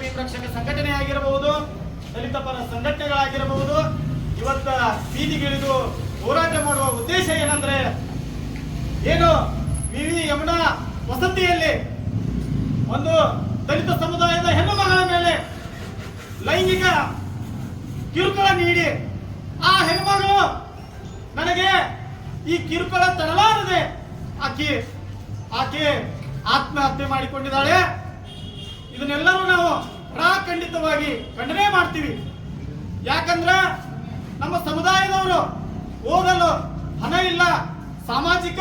ಭೀಮರಕ್ಷಕ ಸಂಘಟನೆ ಆಗಿರಬಹುದು ದಲಿತ ಪರ ಸಂಘಟನೆಗಳಾಗಿರಬಹುದು. ಇವತ್ತ ಬೀದಿಗಿಳಿದು ಹೋರಾಟ ಮಾಡುವ ಉದ್ದೇಶ ಏನಂದ್ರೆ, ಏನು ವಿವಿ ಯಮುನಾ ವಸತಿಯಲ್ಲಿ ಒಂದು ದಲಿತ ಸಮುದಾಯದ ಹೆಣ್ಣು ಮಗಳ ಮೇಲೆ ಲೈಂಗಿಕ ಕಿರುಕುಳ ನೀಡಿ, ಆ ಹೆಣ್ಮಗಳು ನನಗೆ ಈ ಕಿರುಕುಳ ತಡಲಾರದೆ ಆಕೆ ಆಕೆ ಆತ್ಮಹತ್ಯೆ ಮಾಡಿಕೊಂಡಿದ್ದಾಳೆ. ಇದನ್ನೆಲ್ಲರೂ ನಾವು ಪ್ರಾಖಂಡಿತವಾಗಿ ಖಂಡನೆ ಮಾಡ್ತೀವಿ. ಯಾಕಂದ್ರೆ ನಮ್ಮ ಸಮುದಾಯದವರು ಓದಲು ಹಣ ಇಲ್ಲ, ಸಾಮಾಜಿಕ,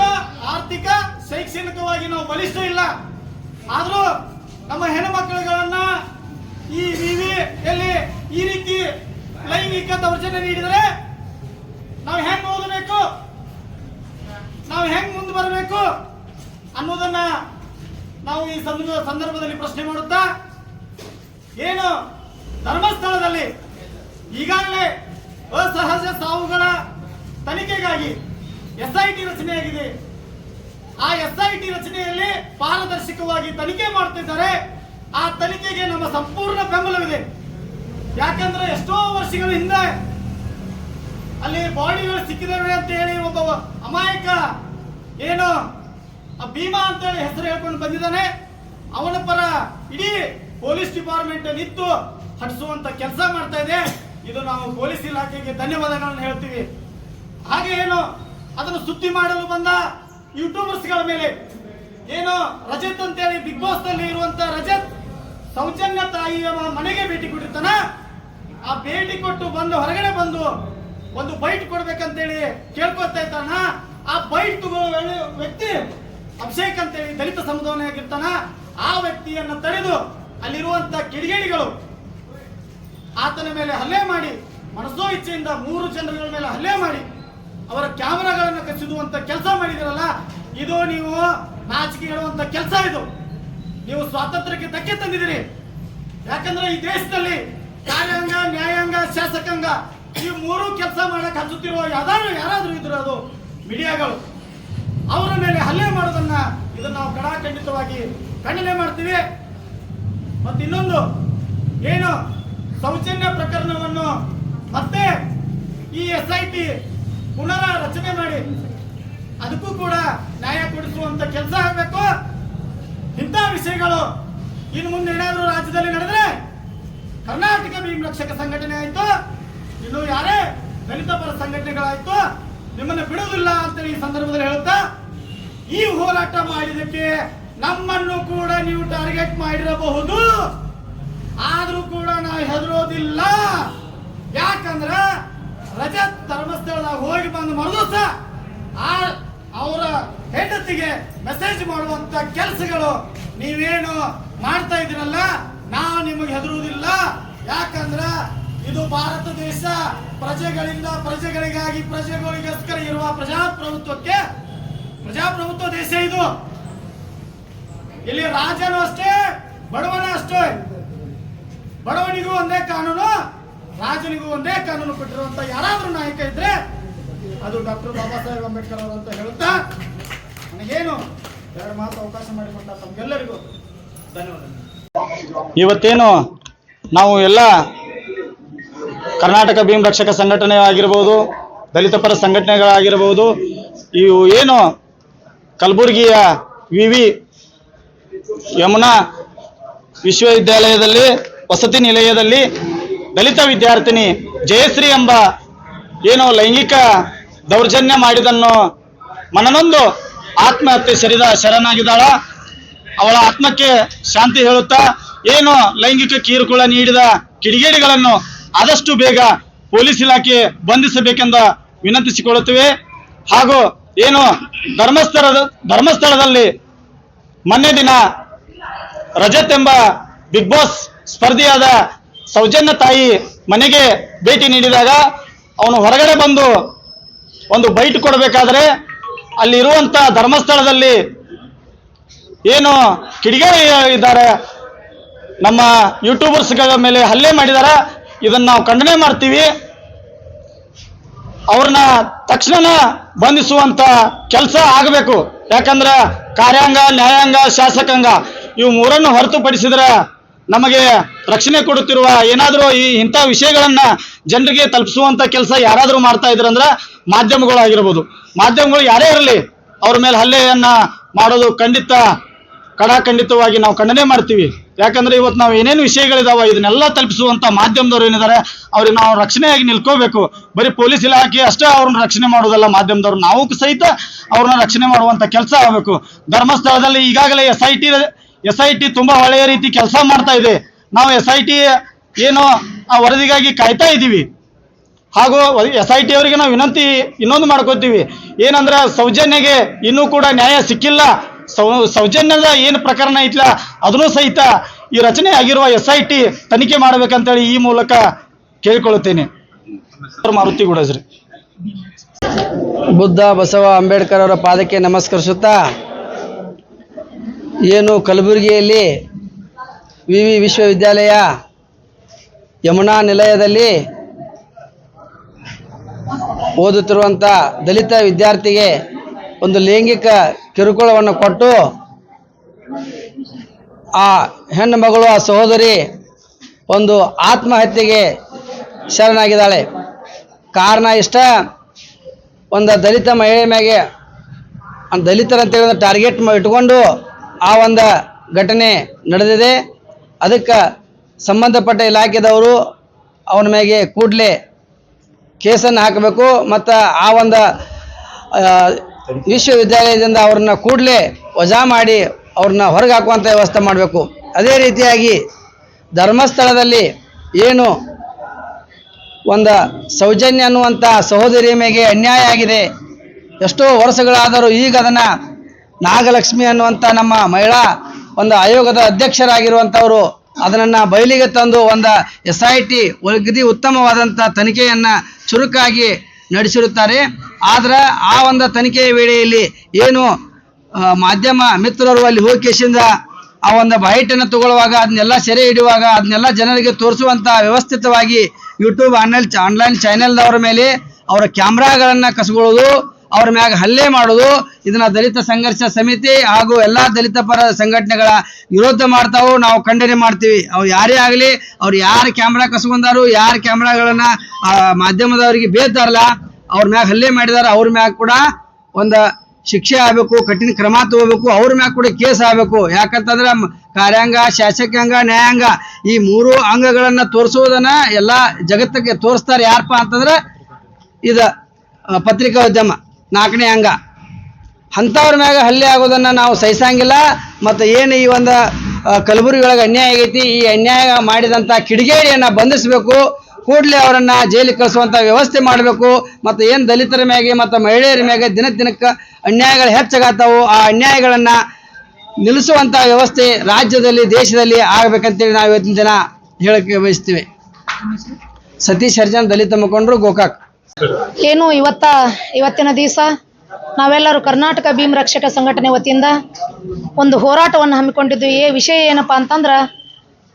ಆರ್ಥಿಕ, ಶೈಕ್ಷಣಿಕವಾಗಿ ನಾವು ಬಲಿಷ್ಠ ಇಲ್ಲ. ಆದರೂ ನಮ್ಮ ಹೆಣ್ಣುಮಕ್ಕಳುಗಳನ್ನ ಈ ವಿವಿಯಲ್ಲಿ ಈ ರೀತಿ ಲೈಂಗಿಕ ದೌರ್ಜನ್ಯ ನೀಡಿದರೆ ನಾವು ಹೆಂಗ್ ಓದಬೇಕು? ನಾವು ಹೆಂಗ್ ಮುಂದೆ ಬರಬೇಕು ಅನ್ನೋದನ್ನ ನಾವು ಈ ಸಂದರ್ಭ- ಸಂದರ್ಭದಲ್ಲಿ ಪ್ರಶ್ನೆ ಮಾಡುತ್ತಾ, ಏನು ಧರ್ಮಸ್ಥಳದಲ್ಲಿ ಈಗಾಗಲೇ ಅಸಹಜ ಸಾವುಗಳ ತನಿಖೆಗಾಗಿ ಎಸ್ ಐ ಟಿ ರಚನೆಯಾಗಿದೆ ಆ ಎಸ್ ಐ ಟಿ ರಚನೆಯಲ್ಲಿ ಪಾರದರ್ಶಕವಾಗಿ ತನಿಖೆ ಮಾಡುತ್ತಿದ್ದಾರೆ ಆ ತನಿಖೆಗೆ ನಮ್ಮ ಸಂಪೂರ್ಣ ಬೆಂಬಲವಿದೆ. ಯಾಕಂದ್ರೆ ಎಷ್ಟೋ ವರ್ಷಗಳ ಹಿಂದೆ ಅಲ್ಲಿ ಬಾಡಿಗಳು ಸಿಕ್ಕಿದವೆ ಅಂತ ಹೇಳಿ ಒಬ್ಬ ಅಮಾಯಕ ಏನು ಆ ಭೀಮಾ ಅಂತ ಹೇಳಿ ಹೆಸರು ಹೇಳ್ಕೊಂಡು ಬಂದಿದ್ದಾನೆ. ಅವನ ಪರ ಇಡೀ ಪೊಲೀಸ್ ಡಿಪಾರ್ಟ್ಮೆಂಟ್ ನಿಂತು ಹಟಿಸುವಂತ ಕೆಲಸ ಮಾಡ್ತಾ ಇದೆ. ಇದು ನಾವು ಪೊಲೀಸ್ ಇಲಾಖೆಗೆ ಧನ್ಯವಾದಗಳನ್ನು ಹೇಳ್ತೀವಿ. ಹಾಗೆ ಏನು ಅದನ್ನು ಸುದ್ದಿ ಮಾಡಲು ಬಂದ ಯೂಟ್ಯೂಬರ್ಸ್ಗಳ ಮೇಲೆ ಏನು ರಜತ್ ಅಂತ ಹೇಳಿ ಬಿಗ್ ಬಾಸ್ನಲ್ಲಿ ಇರುವಂತ ರಜತ್ ಸೌಜನ್ಯ ತಾಯಿಯ ಮನೆಗೆ ಭೇಟಿ ಕೊಟ್ಟಿರ್ತಾನ. ಆ ಭೇಟಿ ಕೊಟ್ಟು ಬಂದು ಹೊರಗಡೆ ಬಂದು ಒಂದು ಬೈಟ್ ಕೊಡ್ಬೇಕಂತೇಳಿ ಕೇಳ್ಕೊತಾ ಇದ್ದಾನ. ಆ ಬೈಟ್ ತಗೋ ವ್ಯಕ್ತಿ ಅಭಿಷೇಕ್ ಅಂತೇಳಿ ದಲಿತ ಸಮುದಾಯ ಆಗಿರ್ತಾನ, ಆ ವ್ಯಕ್ತಿಯನ್ನ ತಡೆದು ಅಲ್ಲಿರುವಂತ ಕಿಡಿಗೇಡಿಗಳು ಆತನ ಮೇಲೆ ಹಲ್ಲೆ ಮಾಡಿ ಮನಸ್ಸೋ ಇಚ್ಛೆಯಿಂದ ಮೂರು ಜನಗಳ ಮೇಲೆ ಹಲ್ಲೆ ಮಾಡಿ, ಅವರ ಕ್ಯಾಮೆರಾಗಳನ್ನು ಕಸಿದುವಂತ ಕೆಲಸ ಮಾಡಿದಿರಲ್ಲ, ಇದು ನೀವು ನಾಚಿಕೆ ಹೇಳುವಂತ ಕೆಲಸ ಇದು. ನೀವು ಸ್ವಾತಂತ್ರ್ಯಕ್ಕೆ ಧಕ್ಕೆ ತಂದಿದ್ದೀರಿ. ಯಾಕಂದ್ರೆ ಈ ದೇಶದಲ್ಲಿ ಕಾರ್ಯಾಂಗ ನ್ಯಾಯಾಂಗ, ಶಾಸಕಾಂಗ, ಈ ಮೂರು ಕೆಲಸ ಮಾಡಕ್ ಹಚ್ಚುತ್ತಿರುವ ಯಾವ್ದಾದ್ರು ಯಾರಾದ್ರೂ ಇದ್ರು ಅದು ಮೀಡಿಯಾಗಳು. ಅವರ ಮೇಲೆ ಹಲ್ಲೆ ಮಾಡೋದನ್ನ ಇದನ್ನ ನಾವು ಕಡಾಖಂಡಿತವಾಗಿ ಖಂಡನೆ ಮಾಡ್ತೀವಿ. ಮತ್ತೆ ಇನ್ನೊಂದು, ಏನು ಸೌಜನ್ಯ ಪ್ರಕರಣವನ್ನು ಮತ್ತೆ ಈ ಎಸ್ ಐ ಟಿ ಪುನರ ರಚನೆ ಮಾಡಿ ಅದಕ್ಕೂ ಕೂಡ ನ್ಯಾಯ ಕೊಡಿಸುವಂತ ಕೆಲಸ ಆಗಬೇಕು. ಇಂಥ ವಿಷಯಗಳು ಇನ್ನು ಮುಂದೆ ಏನಾದರೂ ರಾಜ್ಯದಲ್ಲಿ ನಡೆದ್ರೆ ಕರ್ನಾಟಕ ಭೀಮ್ ರಕ್ಷಕ ಸಂಘಟನೆ ಆಯ್ತು. ಇನ್ನು ಯಾರೇ ದಲಿತ ಪರ ಸಂಘಟನೆಗಳಾಯ್ತು, ನಿಮ್ಮನ್ನು ಬಿಡುವುದಿಲ್ಲ ಅಂತೇಳಿ ಈ ಸಂದರ್ಭದಲ್ಲಿ ಹೇಳುತ್ತಾ ಈ ಹೋರಾಟ ಮಾಡಿದಕ್ಕೆ ನಮ್ಮನ್ನು ಕೂಡ ನೀವು ಟಾರ್ಗೆಟ್ ಮಾಡಿರಬಹುದು. ಆದ್ರೂ ಕೂಡ ನಾವು ಹೆದರೋದಿಲ್ಲ. ಯಾಕಂದ್ರ ರಜತ್ ಧರ್ಮಸ್ಥಳದಾಗ ಹೋಗಿ ಬಂದು ಮರದು ಆ ಅವರ ಹೆಂಡತಿಗೆ ಮೆಸೇಜ್ ಮಾಡುವಂತ ಕೆಲಸಗಳು ನೀವೇನು ಮಾಡ್ತಾ ಇದ್ದೀರಲ್ಲ, ನಾವು ನಿಮಗೆ ಹೆದರುವುದಿಲ್ಲ. ಯಾಕಂದ್ರ ಇದು ಭಾರತ ದೇಶ ಪ್ರಜೆಗಳಿಂದ ಪ್ರಜೆಗಳಿಗಾಗಿ ಪ್ರಜೆಗಳಿಗೋಸ್ಕರ ಇರುವ ಪ್ರಜಾಪ್ರಭುತ್ವಕ್ಕೆ ಪ್ರಜಾಪ್ರಭುತ್ವ ದೇಶ ಇದು. ಇಲ್ಲಿ ರಾಜನು ಅಷ್ಟೇ, ಬಡವನ ಅಷ್ಟೇ. ಬಡವನಿಗೂ ಒಂದೇ ಕಾನೂನು, ರಾಜನಿಗೂ ಒಂದೇ ಕಾನೂನು ಕೊಟ್ಟಿರುವಂತ ಯಾರಾದ್ರೂ ನಾಯಕ ಇದ್ರೆ ಅದು ಡಾಕ್ಟರ್ ಬಾಬಾ ಸಾಹೇಬ್ ಅಂಬೇಡ್ಕರ್ ಅವರು ಅಂತ ಹೇಳುತ್ತಾ, ನನಗೇನು ಎರಡು ಮಾತು ಅವಕಾಶ ಮಾಡಿಕೊಟ್ಟ ತಮ್ಗೆಲ್ಲರಿಗೂ ಧನ್ಯವಾದ ಇವತ್ತೇನು ನಾವು ಎಲ್ಲ ಕರ್ನಾಟಕ ಭೀಮ್ ರಕ್ಷಕ ಸಂಘಟನೆ ಆಗಿರ್ಬೋದು, ದಲಿತ ಪರ ಸಂಘಟನೆಗಳಾಗಿರ್ಬೋದು, ಇವು ಏನು ಕಲಬುರಗಿಯ ವಿವಿ ಯಮುನಾ ವಿಶ್ವವಿದ್ಯಾಲಯದಲ್ಲಿ, ವಸತಿ ನಿಲಯದಲ್ಲಿ ದಲಿತ ವಿದ್ಯಾರ್ಥಿನಿ ಜಯಶ್ರೀ ಎಂಬ ಏನು ಲೈಂಗಿಕ ದೌರ್ಜನ್ಯ ಮಾಡಿದನ್ನು ಮನನೊಂದು ಆತ್ಮಹತ್ಯೆ ಸರಿದ ಶರಣಾಗಿದ್ದಾಳ. ಅವಳ ಆತ್ಮಕ್ಕೆ ಶಾಂತಿ ಹೇಳುತ್ತಾ ಏನು ಲೈಂಗಿಕ ಕಿರುಕುಳ ನೀಡಿದ ಕಿಡಿಗೇಡಿಗಳನ್ನು ಆದಷ್ಟು ಬೇಗ ಪೊಲೀಸ್ ಇಲಾಖೆ ಬಂಧಿಸಬೇಕೆಂದ ವಿನಂತಿಸಿಕೊಳ್ಳುತ್ತೇವೆ. ಹಾಗೂ ಏನು ಧರ್ಮಸ್ಥಳದ, ಧರ್ಮಸ್ಥಳದಲ್ಲಿ ಮೊನ್ನೆ ದಿನ ರಜತ್ ಎಂಬ ಬಿಗ್ ಬಾಸ್ ಸ್ಪರ್ಧಿಯಾದ ಸೌಜನ್ಯ ತಾಯಿ ಮನೆಗೆ ಭೇಟಿ ನೀಡಿದಾಗ ಅವನು ಹೊರಗಡೆ ಬಂದು ಒಂದು ಬೈಟ್ ಕೊಡಬೇಕಾದ್ರೆ ಅಲ್ಲಿರುವಂತ ಧರ್ಮಸ್ಥಳದಲ್ಲಿ ಏನು ಕಿಡಿಗೇರಿ ಇದ್ದಾರೆ, ನಮ್ಮ ಯೂಟ್ಯೂಬರ್ಸ್ಗಳ ಮೇಲೆ ಹಲ್ಲೆ ಮಾಡಿದಾರ, ಇದನ್ನು ನಾವು ಖಂಡನೆ ಮಾಡ್ತೀವಿ. ಅವ್ರನ್ನ ತಕ್ಷಣ ಬಂಧಿಸುವಂತ ಕೆಲಸ ಆಗಬೇಕು. ಯಾಕಂದ್ರೆ ಕಾರ್ಯಾಂಗ, ನ್ಯಾಯಾಂಗ, ಶಾಸಕಾಂಗ, ಇವು ಮೂರನ್ನು ಹೊರತುಪಡಿಸಿದ್ರೆ ನಮಗೆ ರಕ್ಷಣೆ ಕೊಡುತ್ತಿರುವ ಏನಾದರೂ ಈ ಇಂಥ ವಿಷಯಗಳನ್ನ ಜನರಿಗೆ ತಲುಪಿಸುವಂತ ಕೆಲಸ ಯಾರಾದರೂ ಮಾಡ್ತಾ ಇದ್ರಂದ್ರ ಮಾಧ್ಯಮಗಳಾಗಿರ್ಬೋದು. ಮಾಧ್ಯಮಗಳು ಯಾರೇ ಇರಲಿ, ಅವ್ರ ಮೇಲೆ ಹಲ್ಲೆಯನ್ನ ಮಾಡೋದು ಖಂಡಿತ ಕಡಾಖಂಡಿತವಾಗಿ ನಾವು ಖಂಡನೆ ಮಾಡ್ತೀವಿ. ಯಾಕಂದ್ರೆ ಇವತ್ತು ನಾವು ಏನೇನು ವಿಷಯಗಳಿದಾವ ಇದನ್ನೆಲ್ಲ ತಲುಪಿಸುವಂತ ಮಾಧ್ಯಮದವ್ರು ಏನಿದ್ದಾರೆ ಅವ್ರಿಗೆ ನಾವು ರಕ್ಷಣೆಯಾಗಿ ನಿಲ್ಕೋಬೇಕು. ಬರೀ ಪೊಲೀಸ್ ಇಲಾಖೆ ಅಷ್ಟೇ ಅವ್ರನ್ನ ರಕ್ಷಣೆ ಮಾಡೋದಲ್ಲ ಮಾಧ್ಯಮದವ್ರು. ನಾವು ಸಹಿತ ಅವ್ರನ್ನ ರಕ್ಷಣೆ ಮಾಡುವಂತ ಕೆಲಸ ಆಗಬೇಕು. ಧರ್ಮಸ್ಥಳದಲ್ಲಿ ಈಗಾಗಲೇ S I T S I T ತುಂಬಾ ಒಳ್ಳೆಯ ರೀತಿ ಕೆಲಸ ಮಾಡ್ತಾ ಇದೆ. ನಾವು ಎಸ್ ಐ ಟಿ ಏನು ಆ ವರದಿಗಾಗಿ ಕಾಯ್ತಾ ಇದ್ದೀವಿ. ಹಾಗೂ ಎಸ್ ಐ ಟಿ ಅವರಿಗೆ ನಾವು ವಿನಂತಿ ಇನ್ನೊಂದು ಮಾಡ್ಕೋತೀವಿ. ಏನಂದ್ರೆ ಸೌಜನ್ಯಗೆ ಇನ್ನೂ ಕೂಡ ನ್ಯಾಯ ಸಿಕ್ಕಿಲ್ಲ. ಸೌ, ಸೌಜನ್ಯದ ಏನು ಪ್ರಕರಣ ಐತ್ಲ, ಅದನ್ನು ಸಹಿತ ಈ ರಚನೆ ಆಗಿರುವ ಎಸ್ ಐ ಟಿ ತನಿಖೆ ಮಾಡಬೇಕಂತೇಳಿ ಈ ಮೂಲಕ ಕೇಳಿಕೊಳ್ಳುತ್ತೇನೆ. ಮಾರುತಿ ಗುಡಜ್ರಿ. ಬುದ್ಧ ಬಸವ ಅಂಬೇಡ್ಕರ್ ಅವರ ಪಾದಕ್ಕೆ ನಮಸ್ಕರಿಸುತ್ತಾ, ಏನು ಕಲಬುರಗಿಯಲ್ಲಿ ವಿ ವಿ ವಿಶ್ವವಿದ್ಯಾಲಯ ಯಮುನಾ ನಿಲಯದಲ್ಲಿ ಓದುತ್ತಿರುವಂಥ ದಲಿತ ವಿದ್ಯಾರ್ಥಿಗೆ ಒಂದು ಲೈಂಗಿಕ ಕಿರುಕುಳವನ್ನು ಕೊಟ್ಟು ಆ ಹೆಣ್ಣು ಮಗಳು, ಆ ಸಹೋದರಿ ಒಂದು ಆತ್ಮಹತ್ಯೆಗೆ ಶರಣಾಗಿದ್ದಾಳೆ. ಕಾರಣ ಇಷ್ಟ. ಒಂದು ದಲಿತ ಮಹಿಳೆ ಮ್ಯಾಗೆ ದಲಿತರಂತೇಳಿ ಟಾರ್ಗೆಟ್ ಇಟ್ಕೊಂಡು ಆ ಒಂದು ಘಟನೆ ನಡೆದಿದೆ. ಅದಕ್ಕೆ ಸಂಬಂಧಪಟ್ಟ ಇಲಾಖೆದವರು ಅವನ ಮ್ಯಾಗೆ ಕೂಡಲೇ ಕೇಸನ್ನು ಹಾಕಬೇಕು. ಮತ್ತು ಆ ಒಂದು ವಿಶ್ವವಿದ್ಯಾಲಯದಿಂದ ಅವ್ರನ್ನ ಕೂಡಲೇ ವಜಾ ಮಾಡಿ ಅವ್ರನ್ನ ಹೊರಗೆ ಹಾಕುವಂಥ ವ್ಯವಸ್ಥೆ ಮಾಡಬೇಕು. ಅದೇ ರೀತಿಯಾಗಿ ಧರ್ಮಸ್ಥಳದಲ್ಲಿ ಏನು ಒಂದು ಸೌಜನ್ಯ ಅನ್ನುವಂಥ ಸಹೋದರಿಯ ಮೇಲೆ ಅನ್ಯಾಯ ಆಗಿದೆ. ಎಷ್ಟೋ ವರ್ಷಗಳಾದರೂ ಈಗ ಅದನ್ನು ನಾಗಲಕ್ಷ್ಮಿ ಅನ್ನುವಂಥ ನಮ್ಮ ಮಹಿಳಾ ಒಂದು ಆಯೋಗದ ಅಧ್ಯಕ್ಷರಾಗಿರುವಂಥವರು ಅದನ್ನು ಬಯಲಿಗೆ ತಂದು ಒಂದು ಎಸ್ ಐ ಟಿ ಉತ್ತಮವಾದಂಥ ತನಿಖೆಯನ್ನು ಚುರುಕಾಗಿ ನಡೆಸಿರುತ್ತಾರೆ. ಆದ್ರೆ ಆ ಒಂದು ತನಿಖೆಯ ವೇಳೆಯಲ್ಲಿ ಏನು ಮಾಧ್ಯಮ ಮಿತ್ರರು ಅಲ್ಲಿ ಹೋಗಿ ಕೇಸಿಂದ ಆ ಒಂದು ಬೈಟನ್ನು ತಗೊಳ್ಳುವಾಗ ಅದನ್ನೆಲ್ಲ ಸೆರೆ ಹಿಡಿಯುವಾಗ ಅದನ್ನೆಲ್ಲ ಜನರಿಗೆ ತೋರಿಸುವಂತ ವ್ಯವಸ್ಥಿತವಾಗಿ ಯೂಟ್ಯೂಬ್ ಆನ್ಲೈನ್ ಆನ್ಲೈನ್ ಚಾನೆಲ್ದವ್ರ ಮೇಲೆ ಅವರ ಕ್ಯಾಮ್ರಾಗಳನ್ನು ಕಸ್ಕೊಳ್ಳೋದು, ಅವ್ರ ಮ್ಯಾಗ ಹಲ್ಲೆ ಮಾಡೋದು, ಇದನ್ನ ದಲಿತ ಸಂಘರ್ಷ ಸಮಿತಿ ಹಾಗೂ ಎಲ್ಲಾ ದಲಿತ ಪರ ಸಂಘಟನೆಗಳ ವಿರೋಧ ಮಾಡ್ತಾವು ನಾವು ಖಂಡನೆ ಮಾಡ್ತೀವಿ. ಅವ್ರು ಯಾರೇ ಆಗಲಿ, ಅವ್ರು ಯಾರು ಕ್ಯಾಮ್ರಾ ಕಸ್ಕೊಂಡಾರು, ಯಾರು ಕ್ಯಾಮ್ರಾಗಳನ್ನ ಮಾಧ್ಯಮದವರಿಗೆ ಬೇತಾರಲ್ಲ ಅವ್ರ ಮ್ಯಾಗ ಹಲ್ಲೆ ಮಾಡಿದಾರ, ಅವ್ರ ಮ್ಯಾಗ ಕೂಡ ಒಂದು ಶಿಕ್ಷೆ ಆಗಬೇಕು, ಕಠಿಣ ಕ್ರಮ ತಗೋಬೇಕು, ಅವ್ರ ಮ್ಯಾಗ ಕೂಡ ಕೇಸ್ ಆಗಬೇಕು. ಯಾಕಂತಂದ್ರೆ ಕಾರ್ಯಾಂಗ, ಶಾಸಕಾಂಗ, ನ್ಯಾಯಾಂಗ ಈ ಮೂರು ಅಂಗಗಳನ್ನ ತೋರಿಸುವುದನ್ನ ಎಲ್ಲ ಜಗತ್ತಿಗೆ ತೋರಿಸ್ತಾರೆ ಯಾರಪ್ಪ ಅಂತಂದ್ರೆ ಇದ ಪತ್ರಿಕಾ ಉದ್ಯಮ ನಾಲ್ಕನೇ ಅಂಗ. ಅಂಥವ್ರ ಮ್ಯಾಗ ಹಲ್ಲೆ ಆಗೋದನ್ನ ನಾವು ಸಹಿಸಂಗಿಲ್ಲ. ಮತ್ತು ಏನು ಈ ಒಂದು ಕಲಬುರಗಿ ಒಳಗೆ ಅನ್ಯಾಯ ಆಗೈತಿ, ಈ ಅನ್ಯಾಯ ಮಾಡಿದಂಥ ಕಿಡಿಗೇಡಿಯನ್ನು ಬಂಧಿಸಬೇಕು. ಕೂಡಲೇ ಅವರನ್ನ ಜೈಲಿಗೆ ಕಳಿಸುವಂಥ ವ್ಯವಸ್ಥೆ ಮಾಡಬೇಕು. ಮತ್ತು ಏನು ದಲಿತರ ಮ್ಯಾಗೆ ಮತ್ತು ಮಹಿಳೆಯರ ಮ್ಯಾಗೆ ದಿನ ದಿನಕ್ಕೆ ಅನ್ಯಾಯಗಳು ಹೆಚ್ಚಾಗತ್ತಾವು. ಆ ಅನ್ಯಾಯಗಳನ್ನು ನಿಲ್ಲಿಸುವಂಥ ವ್ಯವಸ್ಥೆ ರಾಜ್ಯದಲ್ಲಿ, ದೇಶದಲ್ಲಿ ಆಗಬೇಕಂತೇಳಿ ನಾವು ಇವತ್ತಿನ ದಿನ ಹೇಳಕ್ಕೆ ಬಯಸ್ತೀವಿ. ಸತೀಶ್ ಹರ್ಜನ್, ದಲಿತ ಮುಖಂಡರು, ಗೋಕಾಕ್. ಏನು ಇವತ್ತ, ಇವತ್ತಿನ ದಿವಸ ನಾವೆಲ್ಲರೂ ಕರ್ನಾಟಕ ಭೀಮ್ ರಕ್ಷಕ ಸಂಘಟನೆ ವತಿಯಿಂದ ಒಂದು ಹೋರಾಟವನ್ನು ಹಮ್ಮಿಕೊಂಡಿದ್ವಿ. ವಿಷಯ ಏನಪ್ಪಾ ಅಂತಂದ್ರೆ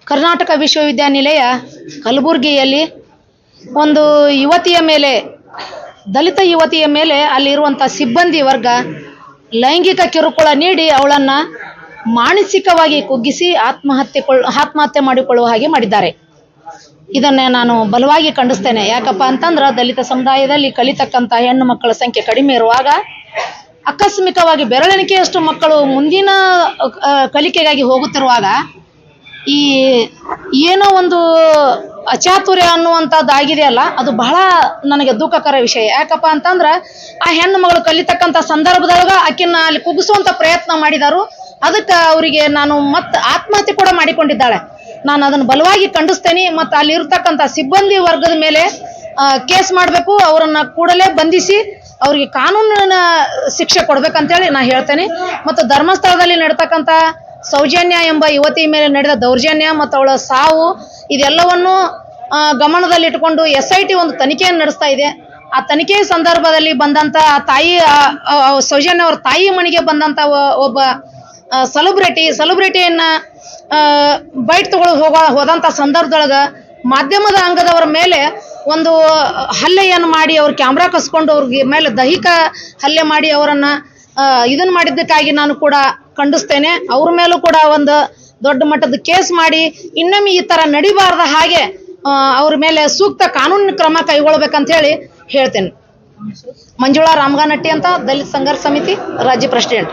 ಕರ್ನಾಟಕ ವಿಶ್ವವಿದ್ಯಾನಿಲಯ ಕಲಬುರಗಿಯಲ್ಲಿ ಒಂದು ಯುವತಿಯ ಮೇಲೆ, ದಲಿತ ಯುವತಿಯ ಮೇಲೆ ಅಲ್ಲಿರುವಂಥ ಸಿಬ್ಬಂದಿ ವರ್ಗ ಲೈಂಗಿಕ ಕಿರುಕುಳ ನೀಡಿ ಅವಳನ್ನು ಮಾನಸಿಕವಾಗಿ ಕುಗ್ಗಿಸಿ ಆತ್ಮಹತ್ಯೆ ಆತ್ಮಹತ್ಯೆ ಮಾಡಿಕೊಳ್ಳುವ ಹಾಗೆ ಮಾಡಿದ್ದಾರೆ. ಇದನ್ನೇ ನಾನು ಬಲವಾಗಿ ಖಂಡಿಸ್ತೇನೆ. ಯಾಕಪ್ಪ ಅಂತಂದ್ರೆ ದಲಿತ ಸಮುದಾಯದಲ್ಲಿ ಕಲಿತಕ್ಕಂಥ ಹೆಣ್ಣು ಮಕ್ಕಳ ಸಂಖ್ಯೆ ಕಡಿಮೆ ಇರುವಾಗ ಆಕಸ್ಮಿಕವಾಗಿ ಬೆರಳೆಣಿಕೆಯಷ್ಟು ಮಕ್ಕಳು ಮುಂದಿನ ಕಲಿಕೆಗಾಗಿ ಹೋಗುತ್ತಿರುವಾಗ ಈ ಏನೋ ಒಂದು ಅಚಾತುರ್ಯ ಅನ್ನುವಂಥದ್ದು ಆಗಿದೆಯಲ್ಲ, ಅದು ಬಹಳ ನನಗೆ ದುಃಖಕರ ವಿಷಯ. ಯಾಕಪ್ಪ ಅಂತಂದ್ರೆ, ಆ ಹೆಣ್ಣು ಮಗಳು ಕಲಿತಕ್ಕಂಥ ಸಂದರ್ಭದೊಳಗ ಆಕಿನ ಅಲ್ಲಿ ಕುಗ್ಸುವಂಥ ಪ್ರಯತ್ನ ಮಾಡಿದಾರು. ಅದಕ್ಕೆ ಅವರಿಗೆ ನಾನು ಮತ್ತೆ ಆತ್ಮಹತ್ಯೆ ಕೂಡ ಮಾಡಿಕೊಂಡಿದ್ದಾಳೆ. ನಾನು ಅದನ್ನು ಬಲವಾಗಿ ಖಂಡಿಸ್ತೇನೆ ಮತ್ತು ಅಲ್ಲಿ ಇರ್ತಕ್ಕಂಥ ಸಿಬ್ಬಂದಿ ವರ್ಗದ ಮೇಲೆ ಕೇಸ್ ಮಾಡಬೇಕು, ಅವರನ್ನು ಕೂಡಲೇ ಬಂಧಿಸಿ, ಅವರಿಗೆ ಕಾನೂನಿನ ಶಿಕ್ಷೆ ಕೊಡ್ಬೇಕಂತೇಳಿ ನಾನು ಹೇಳ್ತೇನೆ. ಮತ್ತು ಧರ್ಮಸ್ಥಳದಲ್ಲಿ ನಡ್ತಕ್ಕಂಥ ಸೌಜನ್ಯ ಎಂಬ ಯುವತಿ ಮೇಲೆ ನಡೆದ ದೌರ್ಜನ್ಯ ಮತ್ತು ಅವಳ ಸಾವು, ಇದೆಲ್ಲವನ್ನು ಗಮನದಲ್ಲಿಟ್ಟುಕೊಂಡು ಎಸ್ ಐ ಟಿ ಒಂದು ತನಿಖೆಯನ್ನು ನಡೆಸ್ತಾ ಇದೆ. ಆ ತನಿಖೆ ಸಂದರ್ಭದಲ್ಲಿ ಬಂದಂತ ಆ ತಾಯಿ ಸೌಜನ್ಯ ಅವ್ರ ತಾಯಿ ಮನೆಗೆ ಬಂದಂತ ಒಬ್ಬ ಸೆಲೆಬ್ರಿಟಿ, ಸೆಲೆಬ್ರಿಟಿಯನ್ನ ಬೈಟ್ ತಗೊಳ್ಳೋ ಹೋಗೋ ಹೋದಂಥ ಸಂದರ್ಭದೊಳಗ ಮಾಧ್ಯಮದ ಅಂಗದವರ ಮೇಲೆ ಒಂದು ಹಲ್ಲೆಯನ್ನು ಮಾಡಿ ಅವ್ರ ಕ್ಯಾಮ್ರಾ ಕಸ್ಕೊಂಡು ಅವ್ರಿಗೆ ಮೇಲೆ ದೈಹಿಕ ಹಲ್ಲೆ ಮಾಡಿ ಅವರನ್ನ ಇದನ್ನು ಮಾಡಿದ್ದಕ್ಕಾಗಿ ನಾನು ಕೂಡ ಖಂಡಿಸ್ತೇನೆ. ಅವ್ರ ಮೇಲೂ ಕೂಡ ಒಂದು ದೊಡ್ಡ ಮಟ್ಟದ ಕೇಸ್ ಮಾಡಿ ಇನ್ನೊಮ್ಮೆ ಈ ತರ ನಡಿಬಾರ್ದ ಹಾಗೆ ಅವ್ರ ಮೇಲೆ ಸೂಕ್ತ ಕಾನೂನು ಕ್ರಮ ಕೈಗೊಳ್ಬೇಕಂತ ಹೇಳಿ ಹೇಳ್ತೇನೆ. ಮಂಜುಳಾ ರಾಮಗಾನಟ್ಟಿ ಅಂತ ದಲಿತ ಸಂಘರ್ಷ ಸಮಿತಿ ರಾಜ್ಯ ಪ್ರೆಸಿಡೆಂಟ್.